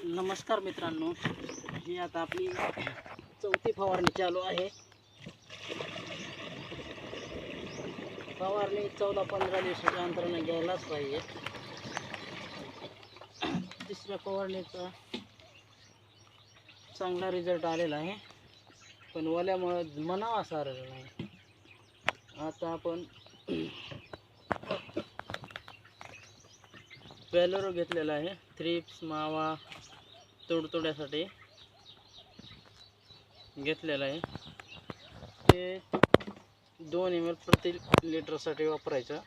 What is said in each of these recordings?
नमस्कार मित्रांनो ही आता आपली चौथी फवारणी चालू आहे. फवारणी चौदा पंधरा दिवसाच्या अंतराने घ्यायलाच पाहिजे. तिसऱ्या फवारणीचा चांगला रिझल्ट आलेला आहे. पण ओल्यामुळं मनावा सारं नाही. आता आपण वेलोरो घेतलेला आहे. थ्रिप्स मावा तुडतुड्यासाठी घेतलेलं आहे. ते दोन एम एल प्रति लिटरसाठी वापरायचं.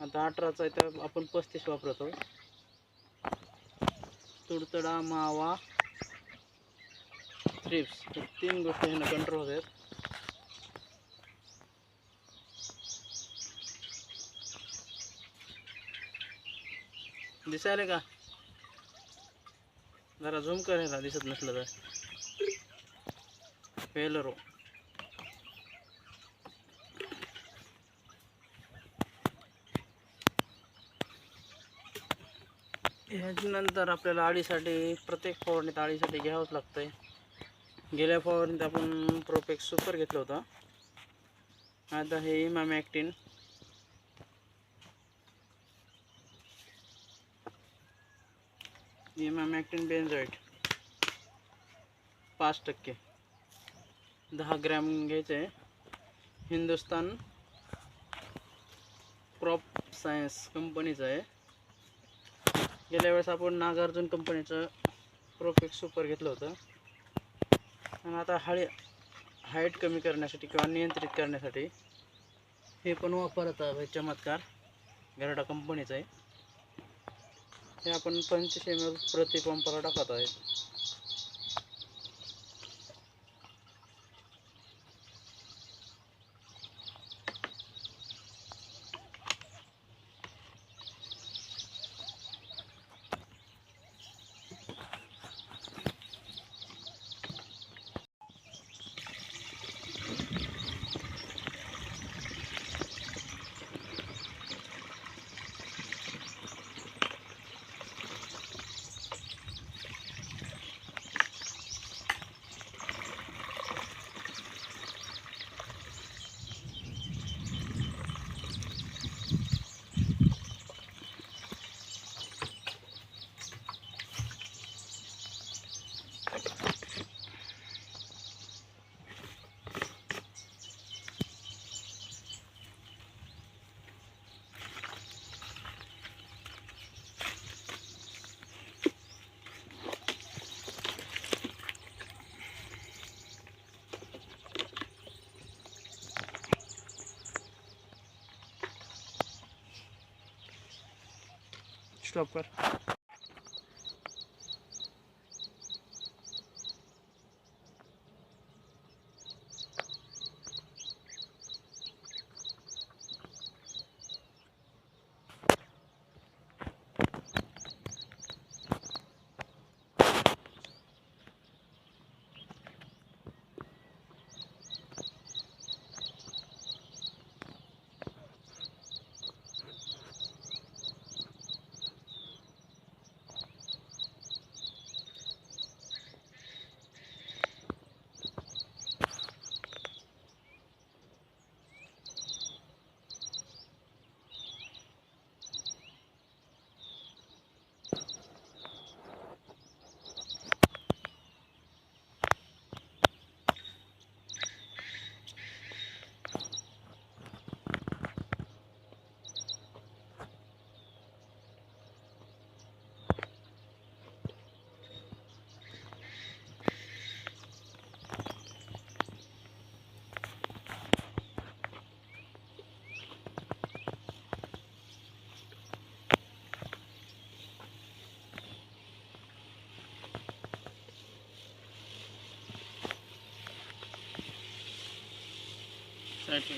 आता अठराचा आहे तर आपण पस्तीस वापरतो. तुडतुडा मावा थ्रिप्स तीन गोष्टी ह्यानं कंट्रोल होत आहेत. दिसायला का? जरा झूम कर दिसत नसलं तर. पेलरो ह्याच्यानंतर आपल्याला आळीसाठी प्रत्येक फवारणीत आळीसाठी घ्यावंच लागतंय. गेल्या फवारणीत आपण प्रोपेक्स सुपर घेतलं होतं. आता हे इमामॅक्टिन इमामॅक्टिन बेन्झॉइट पाच टक्के. दहा ग्रॅम घ्यायचं. आहे हिंदुस्तान क्रॉप सायन्स कंपनीचं आहे. गेल्या वेळेस आपण नागार्जुन कंपनीचं प्रोफेक्ट सुपर घेतलं होतं. आणि आता हळी हाईट कमी करण्यासाठी किंवा नियंत्रित करण्यासाठी हे पण वापरत आहे. चमत्कार. गरडा कंपनीचं आहे. हे आपण पंचशे एम एल प्रति पंपाला टाकत आहे स्टॉप कर আছে